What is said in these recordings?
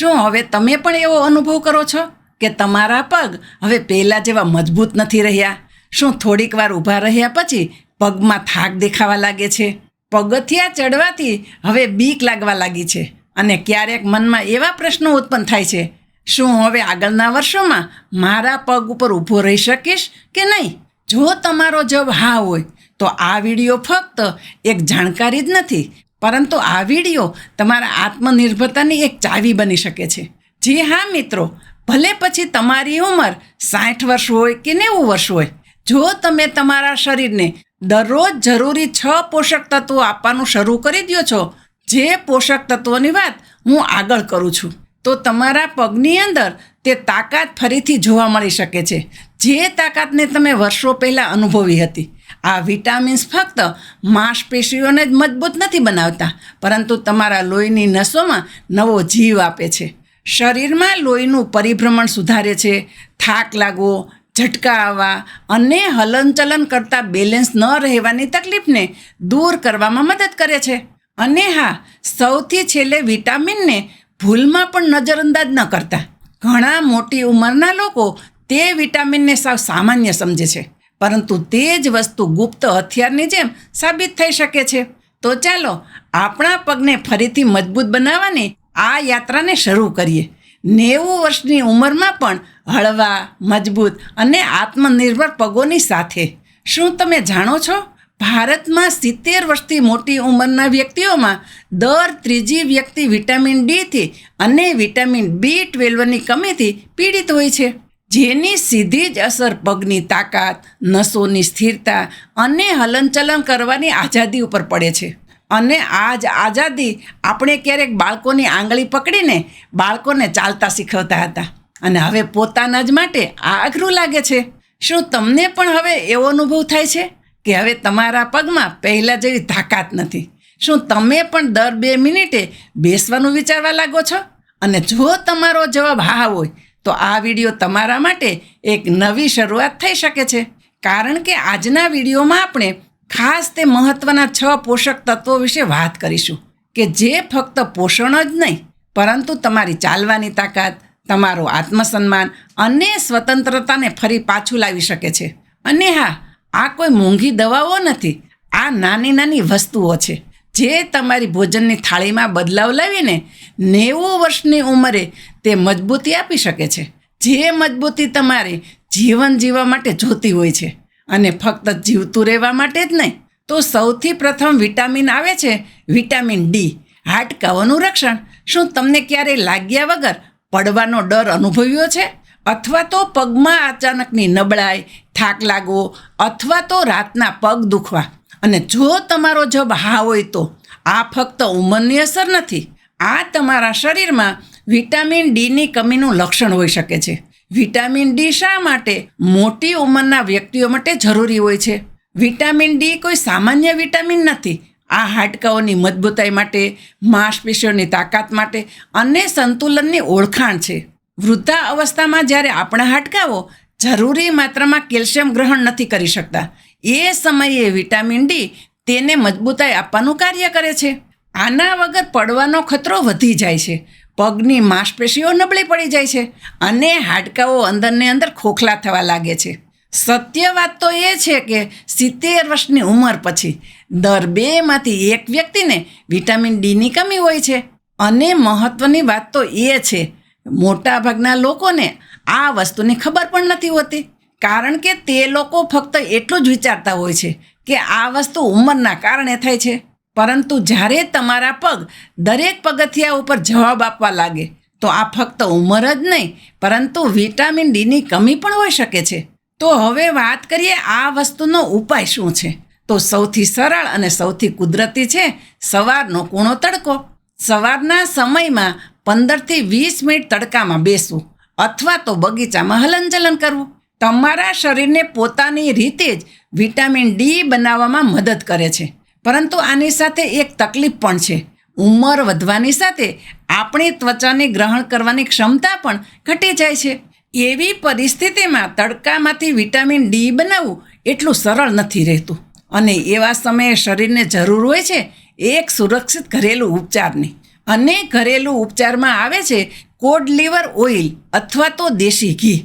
શું? હવે તમે પણ એવો અનુભવ કરો છો કે તમારા પગ હવે પહેલાં જેવા મજબૂત નથી રહ્યા? શું થોડીક વાર ઊભા રહ્યા પછી પગમાં થાક દેખાવા લાગે છે? પગથિયા ચડવાથી હવે બીક લાગવા લાગી છે અને ક્યારેક મનમાં એવા પ્રશ્નો ઉત્પન્ન થાય છે, શું હવે આગળના વર્ષોમાં મારા પગ ઉપર ઊભો રહી શકીશ કે નહીં? જો તમારો જવાબ હા હોય, તો આ વીડિયો ફક્ત એક જાણકારી જ નથી પરંતુ આ વીડિયો તમારા આત્મનિર્ભરતાની એક ચાવી બની શકે છે. જી હા, મિત્રો, ભલે પછી તમારી ઉંમર સાઠ વર્ષ હોય કે નેવું વર્ષ હોય, જો તમે તમારા શરીરને દરરોજ જરૂરી છ પોષક તત્વો આપવાનું શરૂ કરી દો છો, જે પોષક તત્વોની વાત હું આગળ કરું છું, તો તમારા પગની અંદર તે તાકાત ફરીથી જોવા મળી શકે છે. જે તાકાતને તમે વર્ષો પહેલાં અનુભવી હતી આ વિટામિન્સ ફક્ત માંસપેશીઓને જ મજબૂત નથી બનાવતા, પરંતુ તમારા લોહીની નસોમાં નવો જીવ આપે છે. શરીરમાં લોહીનું પરિભ્રમણ સુધારે છે, થાક લાગવો, ઝટકા આવવા અને હલનચલન કરતાં બેલેન્સ ન રહેવાની તકલીફને દૂર કરવામાં મદદ કરે છે. અને હા, સૌથી છેલ્લે વિટામિનને ભૂલમાં પણ નજરઅંદાજ ન કરતા. ઘણા મોટી ઉંમરના લોકો તે વિટામિનને સાવ સામાન્ય સમજે છે. પરંતુ તે જ વસ્તુ ગુપ્ત હથિયારની જેમ સાબિત થઈ શકે છે. તો ચાલો આપણા પગને ફરીથી મજબૂત બનાવવાની આ યાત્રાને શરૂ કરીએ. નેવું વર્ષની ઉંમરમાં પણ હળવા, મજબૂત અને આત્મનિર્ભર પગોની સાથે. શું તમે જાણો છો? ભારતમાં સિત્તેર વર્ષથી મોટી ઉંમરના વ્યક્તિઓમાં દર ત્રીજી વ્યક્તિ વિટામિન ડીથી અને વિટામિન બી ટ્વેલ્વની કમીથી પીડિત હોય છે. જેની સીધી જ અસર પગની તાકાત, નસોની સ્થિરતા અને હલનચલન કરવાની આઝાદી ઉપર પડે છે. અને આ જ આઝાદી આપણે ક્યારેક બાળકોની આંગળી પકડીને બાળકોને ચાલતા શીખવતા હતા. અને હવે પોતાના જ માટે આ અઘરું લાગે છે. શું તમને પણ હવે એવો અનુભવ થાય છે? કે હવે તમારા પગમાં પહેલાં જેવી તાકાત નથી. શું તમે પણ દર બે મિનિટે બેસવાનું વિચારવા લાગો છો? અને જો તમારો જવાબ હા હોય તો આ વીડિયો તમારા માટે એક નવી શરૂઆત થઈ શકે છે. કારણ કે આજના વિડીયોમાં આપણે ખાસ તે મહત્ત્વના છ પોષક તત્વો વિશે વાત કરીશું. કે જે ફક્ત પોષણ જ નહીં, પરંતુ તમારી ચાલવાની તાકાત, તમારું આત્મસન્માન અને સ્વતંત્રતાને ફરી પાછું લાવી શકે છે. અને હા, આ કોઈ મોંઘી દવાઓ નથી, આ નાની નાની વસ્તુઓ છે. જે તમારી ભોજનની થાળીમાં બદલાવ લાવીને નેવું વર્ષની ઉંમરે તે મજબૂતી આપી શકે છે. જે મજબૂતી તમારે જીવન જીવવા માટે જોતી હોય છે અને ફક્ત જીવતું રહેવા માટે જ નહીં, તો સૌથી પ્રથમ વિટામિન આવે છે વિટામિન ડી. હાડકાઓનું રક્ષણ. શું તમને ક્યારેય લાગ્યા વગર પડવાનો ડર અનુભવ્યો છે? અથવા તો પગમાં અચાનકની નબળાઈ, થાક લાગવો, અથવા તો રાતના પગ દુખવા? અને જો તમારો જબ હા હોય તો આ ફક્ત ઉંમરની અસર નથી, આ તમારા શરીરમાં વિટામિન ડીની કમીનું લક્ષણ હોઈ શકે છે. વિટામિન ડી શા માટે મોટી ઉંમરના વ્યક્તિઓ માટે જરૂરી હોય છે? વિટામિન ડી કોઈ સામાન્ય વિટામિન નથી. આ હાડકાઓની મજબૂતાઈ માટે, માંસપેશીઓની તાકાત માટે અને સંતુલનની ઓળખાણ છે. વૃદ્ધા અવસ્થામાં જ્યારે આપણા હાડકાઓ જરૂરી માત્રામાં કેલ્શિયમ ગ્રહણ નથી કરી શકતા. એ સમયે વિટામિન ડી તેને મજબૂતાઈ આપવાનું કાર્ય કરે છે. આના વગર પડવાનો ખતરો વધી જાય છે. પગની માંસપેશીઓ નબળી પડી જાય છે અને હાડકાઓ અંદરને અંદર ખોખલા થવા લાગે છે. સત્ય વાત તો એ છે કે સિત્તેર વર્ષની ઉંમર પછી દર બેમાંથી એક વ્યક્તિને વિટામિન ડીની કમી હોય છે. અને મહત્ત્વની વાત તો એ છે, મોટાભાગના લોકોને આ વસ્તુની ખબર પણ નથી હોતી. કારણ કે તે લોકો ફક્ત એટલું જ વિચારતા હોય છે કે આ વસ્તુ ઉંમરના કારણે થાય છે. પરંતુ જ્યારે તમારા પગ દરેક પગથિયા ઉપર જવાબ આપવા લાગે, તો આ ફક્ત ઉંમર જ નહીં, પરંતુ વિટામિન ડીની કમી પણ હોઈ શકે છે. તો હવે વાત કરીએ આ વસ્તુનો ઉપાય શું છે? તો સૌથી સરળ અને સૌથી કુદરતી છે સવારનો કૂણો તડકો. સવારના સમયમાં પંદરથી વીસ મિનિટ તડકામાં બેસવું. અથવા તો બગીચામાં હલનચલન કરવું. તમારા શરીરને પોતાની રીતે જ વિટામિન ડી બનાવવામાં મદદ કરે છે. પરંતુ આની સાથે એક તકલીફ પણ છે. ઉંમર વધવાની સાથે આપણી ત્વચાને ગ્રહણ કરવાની ક્ષમતા પણ ઘટી જાય છે. એવી પરિસ્થિતિમાં તડકામાંથી વિટામિન ડી બનાવવું એટલું સરળ નથી રહેતું. અને એવા સમયે શરીરને જરૂર હોય છે એક સુરક્ષિત ઘરેલું ઉપચારની. અને ઘરેલું ઉપચારમાં આવે છે કોડ લીવર ઓઇલ અથવા તો દેશી ઘી.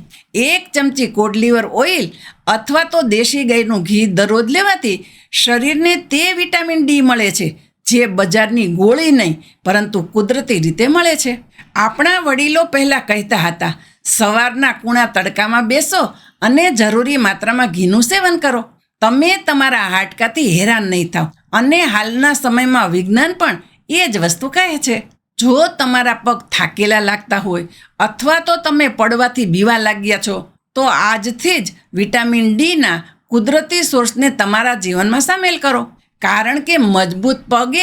એક ચમચી કોડ લીવર ઓઇલ અથવા તો દેશી ગાયનું ઘી દરરોજ લેવાથી શરીરને તે વિટામિન ડી મળે છે, જે બજારની ગોળી નહીં, પરંતુ કુદરતી રીતે મળે છે. આપણા વડીલો પહેલાં કહેતા હતા, સવારના કૂણા તડકામાં બેસો અને જરૂરી માત્રામાં ઘીનું સેવન કરો. તમે તમારા હાડકાથી હેરાન નહીં થાવ અને હાલના સમયમાં વિજ્ઞાન પણ એ જ વસ્તુ કહે છે. જો તમારા પગ થાકેલા લાગતા હોય અથવા તો તમે પડવાથી બીવા લાગ્યા છો, તો આજથી જ વિટામિન ડીના કુદરતી સોર્સને તમારા જીવનમાં સામેલ કરો. કારણ કે મજબૂત પગ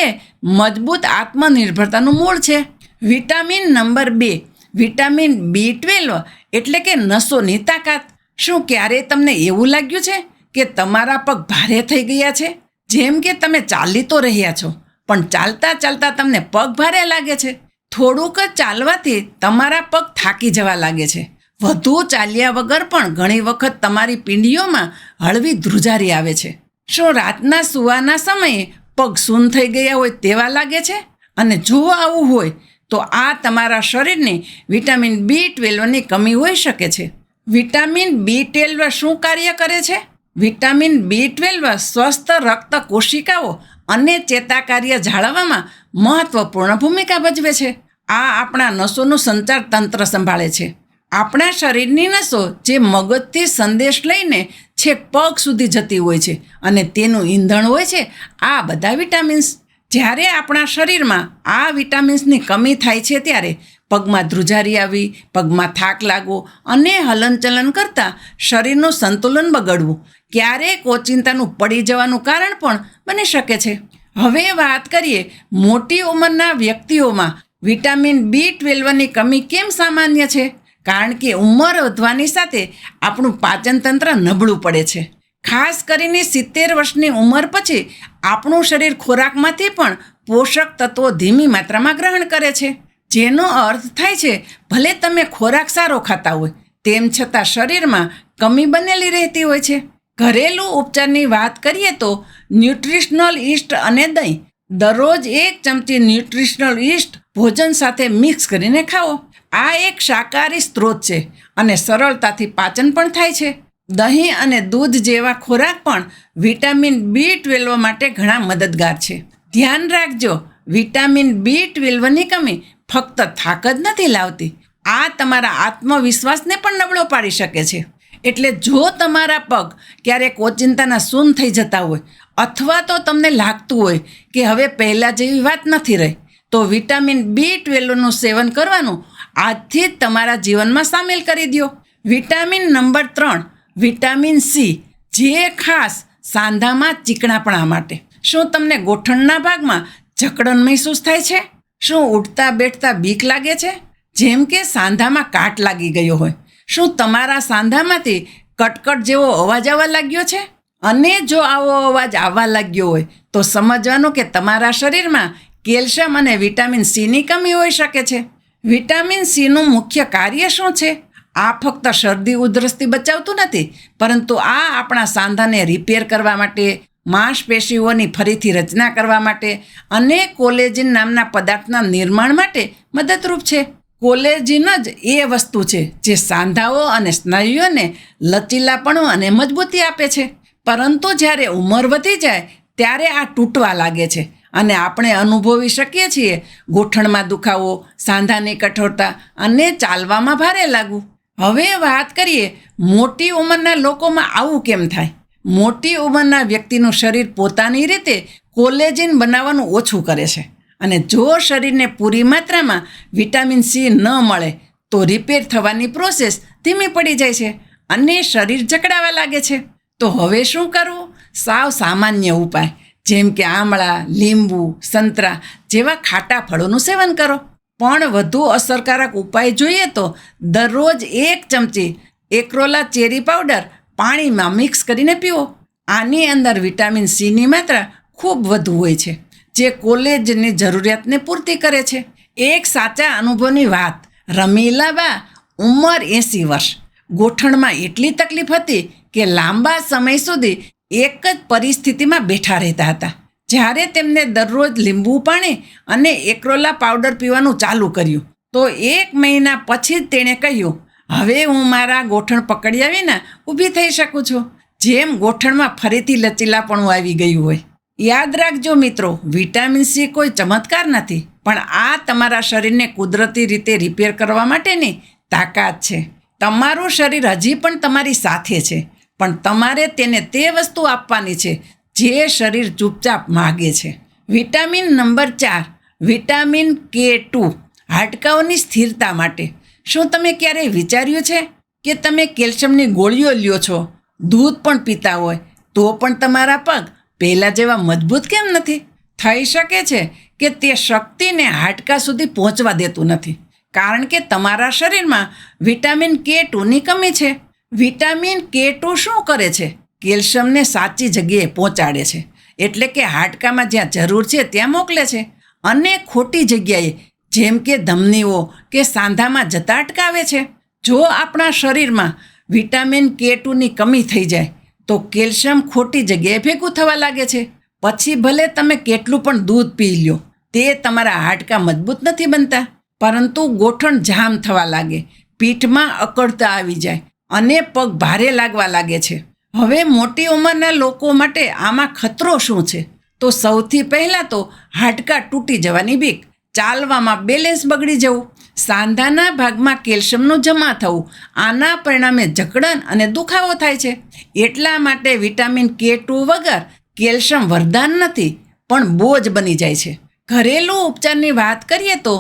મજબૂત આત્મનિર્ભરતાનું મૂળ છે. વિટામિન નંબર બે, વિટામિન બી ટ્વેલ્વ એટલે કે નસોની તાકાત. શું ક્યારેય તમને એવું લાગ્યું છે કે તમારા પગ ભારે થઈ ગયા છે? જેમ કે તમે ચાલી તો રહ્યા છો પણ ચાલતા ચાલતા તમને પગ ભારે લાગે છે. થોડુંક જ ચાલવાથી તમારા પગ થાકી જવા લાગે છે. વધુ ચાલ્યા વગર પણ ઘણી વખત તમારી પીંડીઓમાં હળવી ધ્રુજારી આવે છે. શું રાતના સૂવાના સમયે પગ સૂન થઈ ગયા હોય તેવા લાગે છે? અને જો આવું હોય, તો આ તમારા શરીરને વિટામિન બી ટ્વેલ્વની કમી હોઈ શકે છે. વિટામિન બી ટ્વેલ્વ શું કાર્ય કરે છે? વિટામિન બી ટ્વેલ્વ સ્વસ્થ રક્ત કોશિકાઓ અને ચેતાકાર્ય જાળવવામાં મહત્વપૂર્ણ ભૂમિકા ભજવે છે. આ આપણા નસોનું સંચાર તંત્ર સંભાળે છે. આપણા શરીરની નસો જે મગજથી સંદેશ લઈને છેક પગ સુધી જતી હોય છે અને તેનું ઈંધણ હોય છે આ બધા વિટામિન્સ. જ્યારે આપણા શરીરમાં આ વિટામિન્સની કમી થાય છે ત્યારે પગમાં ધ્રુજારી આવી, પગમાં થાક લાગવો અને હલનચલન કરતાં શરીરનું સંતુલન બગડવું. ક્યારેક ઓચિંતાનું પડી જવાનું કારણ પણ બની શકે છે. હવે વાત કરીએ મોટી ઉંમરના વ્યક્તિઓમાં વિટામિન બી ટ્વેલ્વની કમી કેમ સામાન્ય છે? કારણ કે ઉંમર વધવાની સાથે આપણું પાચનતંત્ર નબળું પડે છે. ખાસ કરીને સિત્તેર વર્ષની ઉંમર પછી આપણું શરીર ખોરાકમાંથી પણ પોષક તત્વો ધીમી માત્રામાં ગ્રહણ કરે છે. જેનો અર્થ થાય છે, ભલે તમે ખોરાક સારો ખાતા હોય, તેમ છતાં શરીરમાં કમી બનેલી રહેતી હોય છે. ઘરેલું ઉપચારની વાત કરીએ તો, ન્યુટ્રિશનલ ઈસ્ટ અને દહીં, દરરોજ એક ચમચી ન્યુટ્રિશનલ ઈસ્ટ ભોજન સાથે મિક્સ કરીને ખાઓ. આ એક શાકાહારી સ્ત્રોત છે અને સરળતાથી પાચન પણ થાય છે. દહીં અને દૂધ જેવા ખોરાક પણ વિટામિન બી ટ્વેલ્વ માટે ઘણા મદદગાર છે. ધ્યાન રાખજો, વિટામિન બી ટ્વેલ્વની કમી ફક્ત થાક જ નથી લાવતી. આ તમારા આત્મવિશ્વાસને પણ નબળો પાડી શકે છે. એટલે જો તમારા પગ ક્યારેક ઓચિંતાના સૂન થઈ જતા હોય, અથવા તો તમને લાગતું હોય કે હવે પહેલાં જેવી વાત નથી રહી, તો વિટામિન બી ટ્વેલ્વનું સેવન કરવાનું આજથી જ તમારા જીવનમાં સામેલ કરી દો વિટામિન નંબર ત્રણ, વિટામિન સી, જે ખાસ સાંધામાં ચીકણાપણા માટે. શું તમને ગોઠણના ભાગમાં જકડન મહેસૂસ થાય છે? શું ઉઠતા બેઠતા બીક લાગે છે? જેમ કે સાંધામાં કાટ લાગી ગયો હોય. શું તમારા સાંધામાંથી કટકટ જેવો અવાજ આવવા લાગ્યો છે? અને જો આવો અવાજ આવવા લાગ્યો હોય, તો સમજવાનું કે તમારા શરીરમાં કેલ્શિયમ અને વિટામિન સીની કમી હોઈ શકે છે. વિટામિન સીનું મુખ્ય કાર્ય શું છે? આ ફક્ત શરદી ઉધરસથી બચાવતું નથી, પરંતુ આ આપણા સાંધાને રિપેર કરવા માટે માંસપેશીઓની ફરીથી રચના કરવા માટે અને કોલેજિન નામના પદાર્થના નિર્માણ માટે મદદરૂપ છે. કોલેજિન જ એ વસ્તુ છે જે સાંધાઓ અને સ્નાયુઓને લચીલાપણું અને મજબૂતી આપે છે. પરંતુ જ્યારે ઉંમર વધી જાય, ત્યારે આ તૂટવા લાગે છે અને આપણે અનુભવી શકીએ છીએ ગોઠણમાં દુખાવો, સાંધાની કઠોરતા અને ચાલવામાં ભારે લાગવું. હવે વાત કરીએ, મોટી ઉંમરના લોકોમાં આવું કેમ થાય? મોટી ઉંમરના વ્યક્તિનું શરીર પોતાની રીતે કોલેજિન બનાવવાનું ઓછું કરે છે. અને જો શરીરને પૂરી માત્રામાં વિટામિન સી ન મળે, તો રિપેર થવાની પ્રોસેસ ધીમી પડી જાય છે અને શરીર જકડાવા લાગે છે. તો હવે શું કરવું? સાવ સામાન્ય ઉપાય. જેમ કે આમળા, લીંબુ, સંતરા જેવા ખાટા ફળોનું સેવન કરો. પણ વધુ અસરકારક ઉપાય જોઈએ તો દરરોજ એક ચમચી એક્રોલા ચેરી પાવડર પાણીમાં મિક્સ કરીને પીવો. આની અંદર વિટામિન સીની માત્રા ખૂબ વધુ હોય છે, જે કોલેજની જરૂરિયાતને પૂર્તિ કરે છે. એક સાચા અનુભવની વાત રમીલાબા ઉંમર એંસી વર્ષ. ગોઠણમાં એટલી તકલીફ હતી કે લાંબા સમય સુધી એક જ પરિસ્થિતિમાં બેઠા રહેતા હતા. જ્યારે તેમને દરરોજ લીંબુ પાણી અને એક્રોલા પાવડર પીવાનું ચાલુ કર્યું, તો એક મહિના પછી જ તેણે કહ્યું હવે હું મારા ગોઠણ પકડ્યા વિના ઊભી થઈ શકું છું. જેમ ગોઠણમાં ફરીથી લચીલાપણું આવી ગયું હોય. યાદ રાખજો મિત્રો, વિટામિન સી કોઈ ચમત્કાર નથી, પણ આ તમારા શરીરને કુદરતી રીતે રિપેર કરવા માટેની તાકાત છે. તમારું શરીર હજી પણ તમારી સાથે છે, પણ તમારે તેને તે વસ્તુ આપવાની છે જે શરીર ચૂપચાપ માગે છે. વિટામિન નંબર ચાર, વિટામિન કે ટુ, હાડકાઓની સ્થિરતા માટે. શું તમે ક્યારેય વિચાર્યું છે કે તમે કેલ્શિયમની ગોળીઓ લ્યો છો? દૂધ પણ પીતા હોય, તો પણ તમારા પગ પહેલાં જેવા મજબૂત કેમ નથી? થઈ શકે છે કે તે શક્તિને હાડકા સુધી પહોંચવા દેતું નથી. કારણ કે તમારા શરીરમાં વિટામિન કે ટુની કમી છે. વિટામિન કે ટુ શું કરે છે? કેલ્શિયમને સાચી જગ્યાએ પહોંચાડે છે. એટલે કે હાડકામાં જ્યાં જરૂર છે ત્યાં મોકલે છે. અને ખોટી જગ્યાએ જેમ કે ધમનીઓ કે સાંધામાં જતા અટકાવે છે. જો આપણા શરીરમાં વિટામિન કે ટુની કમી થઈ જાય, તો કેલ્શિયમ ખોટી જગ્યાએ ભેગું થવા લાગે છે. પછી ભલે તમે કેટલું પણ દૂધ પી લ્યો, તે તમારા હાડકાં મજબૂત નથી બનતા. પરંતુ ગોઠણ જામ થવા લાગે, પીઠમાં અકળતા આવી જાય અને પગ ભારે લાગવા લાગે છે. હવે મોટી ઉંમરના લોકો માટે આમાં ખતરો શું છે? તો સૌથી પહેલાં તો હાડકાં તૂટી જવાની બીક. ચાલવામાં બેલેન્સ બગડી જવું, સાંધાના ભાગમાં કેલ્શિયમનું જમા થવું, આના પરિણામે જકડન અને દુખાવો થાય છે. એટલા માટે વિટામિન કે ટુ વગર કેલ્શિયમ વરદાન નથી, પણ બોજ બની જાય છે. ઘરેલું ઉપચારની વાત કરીએ તો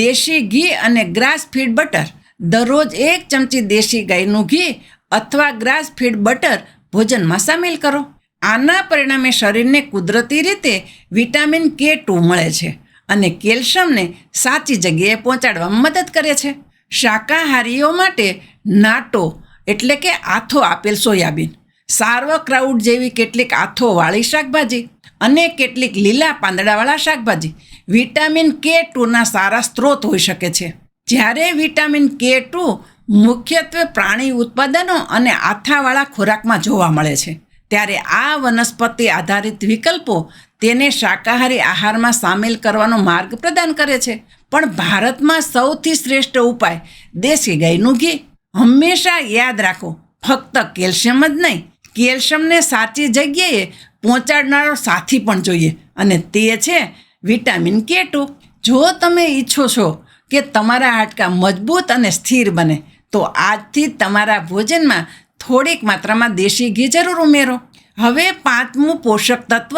દેશી ઘી અને ગ્રાસ ફીડ બટર, દરરોજ એક ચમચી દેશી ગાયનું ઘી અથવા ગ્રાસ ફીડ બટર ભોજનમાં સામેલ કરો. આના પરિણામે શરીરને કુદરતી રીતે વિટામિન કે ટુ મળે છે. અને કેલ્શિયમને સાચી જગ્યાએ પહોંચાડવામાં મદદ કરે છે. શાકાહારીઓ માટે નાટો એટલે કે આથો આપેલ સોયાબીન સાર્વક્રાઉડ જેવી કેટલીક આથોવાળી શાકભાજી અને કેટલીક લીલા પાંદડાવાળા શાકભાજી. વિટામિન કે ટુના સારા સ્ત્રોત હોઈ શકે છે. જ્યારે વિટામિન કે ટુ મુખ્યત્વે પ્રાણી ઉત્પાદનો અને આથાવાળા ખોરાકમાં જોવા મળે છે, ત્યારે આ વનસ્પતિ આધારિત વિકલ્પો તેને શાકાહારી આહારમાં સામેલ કરવાનો માર્ગ પ્રદાન કરે છે. પણ ભારતમાં સૌથી શ્રેષ્ઠ ઉપાય, દેશી ગાયનું ઘી. હંમેશા યાદ રાખો, ફક્ત કેલ્શિયમ જ નહીં, કેલ્શિયમને સાચી જગ્યાએ પહોંચાડનારો સાથી પણ જોઈએ. અને તે છે વિટામિન કે ટુ. જો તમે ઈચ્છો છો કે તમારા હાડકાં મજબૂત અને સ્થિર બને, તો આજથી તમારા ભોજનમાં થોડીક માત્રામાં દેશી ઘી જરૂર ઉમેરો. હવે પાંચમું પોષક તત્વ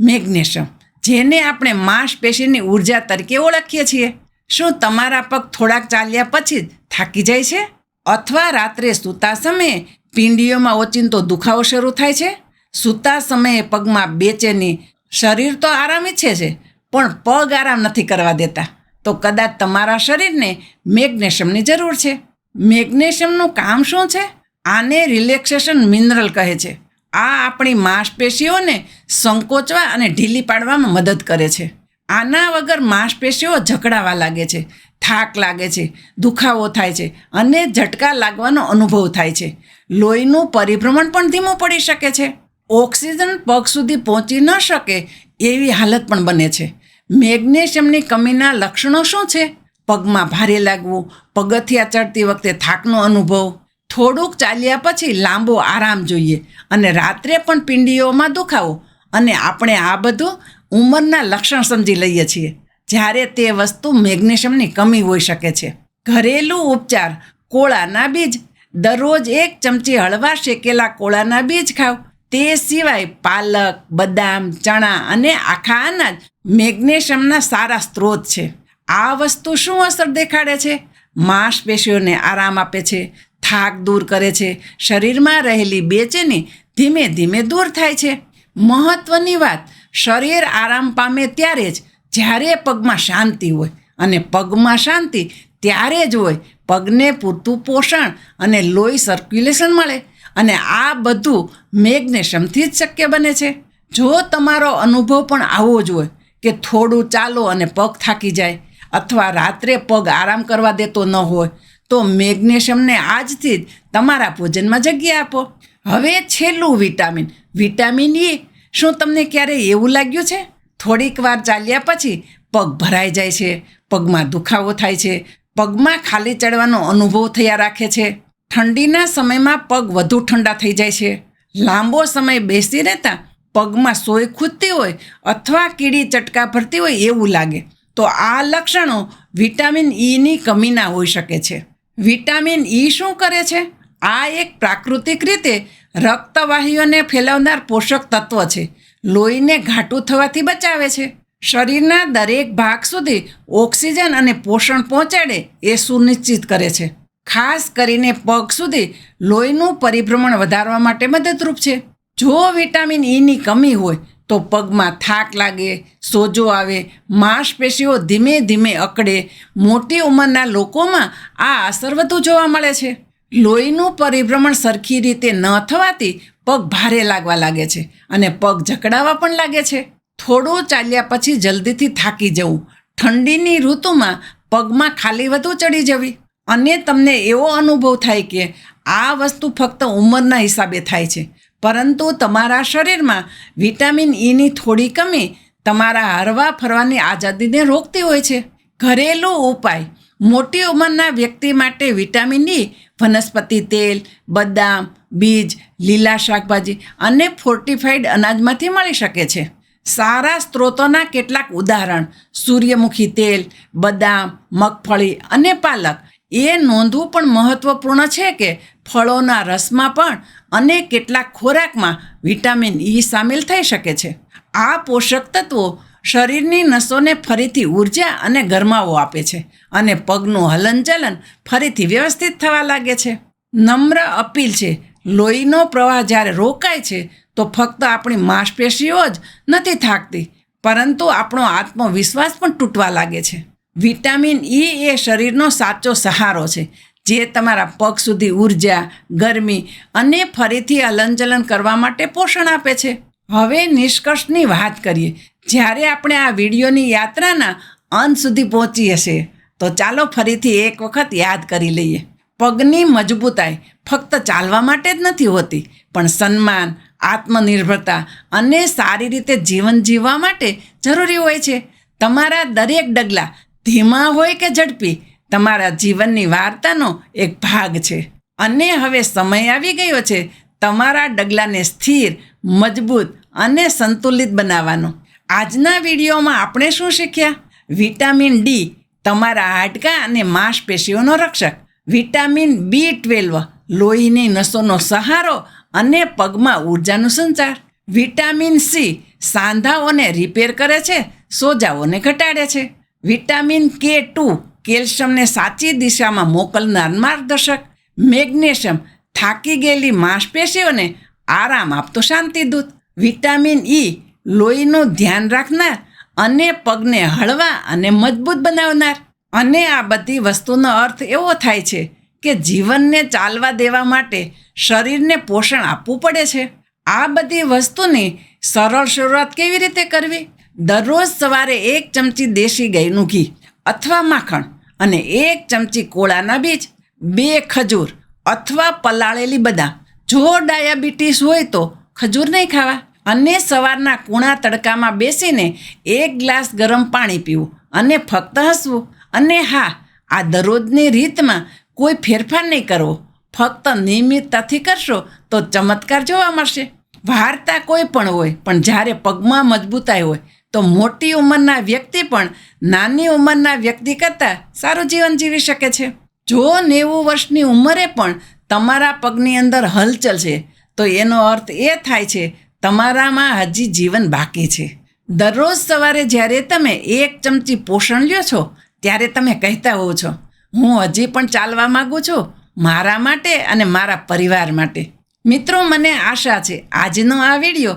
મેગ્નેશિયમ, જેને આપણે માંસપેશીની ઊર્જા તરીકે ઓળખીએ છીએ. શું તમારા પગ થોડાક ચાલ્યા પછી જ થાકી જાય છે? અથવા રાત્રે સૂતા સમયે પિંડીઓમાં ઓચિંતો દુખાવો શરૂ થાય છે? સૂતા સમયે પગમાં બેચેની શરીર તો આરામ ઈચ્છે છે, પણ પગ આરામ નથી કરવા દેતા. તો કદાચ તમારા શરીરને મેગ્નેશિયમની જરૂર છે. મેગ્નેશિયમનું કામ શું છે? આને રિલેક્સેશન મિનરલ કહે છે. આ આપણી માંસપેશીઓને સંકોચવા અને ઢીલી પાડવામાં મદદ કરે છે. આના વગર માંસપેશીઓ જકડાવા લાગે છે, થાક લાગે છે, દુખાવો થાય છે અને ઝટકા લાગવાનો અનુભવ થાય છે. લોહીનું પરિભ્રમણ પણ ધીમું પડી શકે છે. ઓક્સિજન પગ સુધી પહોંચી ન શકે એવી હાલત પણ બને છે. મેગ્નેશિયમની કમીના લક્ષણો શું છે? પગમાં ભારે લાગવું, પગથિયા ચડતી વખતે થાકનો અનુભવ થોડુંક ચાલ્યા પછી લાંબો આરામ જોઈએ અને રાત્રે પણ પિંડીઓમાં દુખાવો. અને આપણે આ બધું ઉંમરના લક્ષણ સમજી લઈએ છીએ. જ્યારે તે વસ્તુ મેગ્નેશિયમની કમી હોઈ શકે છે. ઘરેલું ઉપચાર, કોળાના બીજ. દરરોજ એક ચમચી હળવા શેકેલા કોળાના બીજ ખાવ તે સિવાય પાલક, બદામ, ચણા અને આખા અનાજ મેગ્નેશિયમના સારા સ્ત્રોત છે. આ વસ્તુ શું અસર દેખાડે છે? માંસપેશીઓને આરામ આપે છે. થાક દૂર કરે છે. શરીરમાં રહેલી બેચેની ધીમે ધીમે દૂર થાય છે. મહત્વની વાત, શરીર આરામ પામે ત્યારે જ જ્યારે પગમાં શાંતિ હોય અને પગમાં શાંતિ ત્યારે જ હોય. પગને પૂરતું પોષણ અને લોહી સર્ક્યુલેશન મળે અને આ બધું મેગ્નેશિયમથી જ શક્ય બને છે. જો તમારો અનુભવ પણ આવો જ હોય કે થોડું ચાલો અને પગ થાકી જાય અથવા રાત્રે પગ આરામ કરવા દેતો ન હોય તો મેગ્નેશિયમને આજથી જ તમારા ભોજનમાં જગ્યા આપો. હવે છેલ્લું વિટામિન. વિટામિન એ શું તમને ક્યારે એવું લાગ્યું છે? થોડીક વાર ચાલ્યા પછી પગ ભરાઈ જાય છે, પગમાં દુખાવો થાય છે, પગમાં ખાલી ચડવાનો અનુભવ થયા રાખે છે. ઠંડીના સમયમાં પગ વધુ ઠંડા થઈ જાય છે. લાંબો સમય બેસી રહેતા પગમાં સોય ખૂદતી હોય અથવા કીડી ચટકા ભરતી હોય એવું લાગે. તો આ લક્ષણો વિટામિન ઈની કમીના હોઈ શકે છે. વિટામિન ઈ શું કરે છે? આ એક પ્રાકૃતિક રીતે રક્તવાહીઓને ફેલાવનાર પોષક તત્વ છે. લોહીને ઘાટું થવાથી બચાવે છે. શરીરના દરેક ભાગ સુધી ઓક્સિજન અને પોષણ પહોંચાડે એ સુનિશ્ચિત કરે છે. ખાસ કરીને પગ સુધી લોહીનું પરિભ્રમણ વધારવા માટે મદદરૂપ છે. જો વિટામિન ઈની કમી હોય તો પગમાં થાક લાગે, સોજો આવે, માંસપેશીઓ ધીમે ધીમે અકડે મોટી ઉંમરના લોકોમાં આ અસર વધુ જોવા મળે છે. લોહીનું પરિભ્રમણ સરખી રીતે ન થવાથી પગ ભારે લાગવા લાગે છે અને પગ જકડાવા પણ લાગે છે. થોડું ચાલ્યા પછી જલ્દીથી થાકી જવું. ઠંડીની ઋતુમાં પગમાં ખાલી વધુ ચડી જવી. અને તમને એવો અનુભવ થાય કે આ વસ્તુ ફક્ત ઉંમરના હિસાબે થાય છે. પરંતુ તમારા શરીરમાં વિટામિન ઈની થોડી કમી તમારા હરવા ફરવાની આઝાદીને રોકતી હોય છે. ઘરેલું ઉપાય. મોટી ઉંમરના વ્યક્તિ માટે વિટામિન ઈ વનસ્પતિ તેલ, બદામ, બીજ, લીલા શાકભાજી અને ફોર્ટિફાઈડ અનાજમાંથી મળી શકે છે. સારા સ્ત્રોતોના કેટલાક ઉદાહરણ. સૂર્યમુખી તેલ, બદામ, મગફળી અને પાલક. એ નોંધવું પણ મહત્વપૂર્ણ છે કે ફળોના રસમાં પણ અને કેટલાક ખોરાકમાં વિટામિન ઈ સામેલ થઈ શકે છે. આ પોષક તત્વો શરીરની નસોને ફરીથી ઊર્જા અને ગરમાવો આપે છે અને પગનું હલનચલન ફરીથી વ્યવસ્થિત થવા લાગે છે. નમ્ર અપીલ છે, લોહીનો પ્રવાહ જ્યારે રોકાય છે, તો ફક્ત આપણી માંસપેશીઓ જ નથી થાકતી, પરંતુ આપણો આત્મવિશ્વાસ પણ તૂટવા લાગે છે. વિટામિન ઈ એ શરીરનો સાચો સહારો છે જે તમારા પગ સુધી ઊર્જા, ગરમી અને ફરીથી હલનચલન કરવા માટે પોષણ આપે છે. હવે નિષ્કર્ષની વાત કરીએ. જ્યારે આપણે આ વિડીયોની યાત્રાના અંત સુધી પહોંચીએ છીએ, તો ચાલો ફરીથી એક વખત યાદ કરી લઈએ. પગની મજબૂતાઈ ફક્ત ચાલવા માટે જ નથી હોતી, પણ સન્માન, આત્મનિર્ભરતા અને સારી રીતે જીવન જીવવા માટે જરૂરી હોય છે. તમારા દરેક ડગલા ધીમા હોય કે ઝડપી તમારા જીવનની વાર્તાનો એક ભાગ છે. અને હવે સમય આવી ગયો છે તમારા ડગલાને સ્થિર, મજબૂત અને સંતુલિત બનાવવાનો. આજના વિડીયોમાં આપણે શું શીખ્યા? વિટામિન ડી તમારા હાડકા અને માંસપેશીઓનો રક્ષક. વિટામિન બી ટ્વેલ્વ લોહીની નસોનો સહારો અને પગમાં ઉર્જાનું સંચાર. વિટામિન સી સાંધાઓને રિપેર કરે છે, સોજાઓને ઘટાડે છે. વિટામિન કે ટુ કેલ્શિયમને સાચી દિશામાં મોકલનાર માર્ગદર્શક મેગ્નેશિયમ થાકી ગયેલી માંસપેશીઓને આરામ આપતો શાંતિદૂત. વિટામિન ઈ લોહીનું ધ્યાન રાખનાર અને પગને હળવા અને મજબૂત બનાવનાર. અને આ બધી વસ્તુનો અર્થ એવો થાય છે કે જીવનને ચાલવા દેવા માટે શરીરને પોષણ આપવું પડે છે. આ બધી વસ્તુની સરળ શરૂઆત કેવી રીતે કરવી? દરરોજ સવારે એક ચમચી દેશી ગાયનું ઘી અથવા માખણ અને એક ચમચી કોળાના બીજ, બે ખજૂર અથવા પલાળેલી બદામ. જો ડાયાબિટીસ હોય તો ખજૂર નહીં ખાવા. અને સવારના કૂણા તડકામાં બેસીને એક ગ્લાસ ગરમ પાણી પીવું અને ફક્ત હસવું. અને હા, આ દરરોજની રીતમાં કોઈ ફેરફાર નહીં કરવો. ફક્ત નિયમિતતાથી કરશો તો ચમત્કાર જોવા મળશે. વાર્તા કોઈ પણ હોય, પણ જ્યારે પગમાં મજબૂતાઈ હોય તો મોટી ઉંમરના વ્યક્તિ પણ નાની ઉંમરના વ્યક્તિ કરતાં સારું જીવન જીવી શકે છે. જો નેવું વર્ષની ઉંમરે પણ તમારા પગની અંદર હલચલ છે, તો એનો અર્થ એ થાય છે, તમારામાં હજી જીવન બાકી છે. દરરોજ સવારે જ્યારે તમે એક ચમચી પોષણ લ્યો છો, ત્યારે તમે કહેતા હોવ છો, હું હજી પણ ચાલવા માગું છું, મારા માટે અને મારા પરિવાર માટે. મિત્રો, મને આશા છે, આજનો આ વીડિયો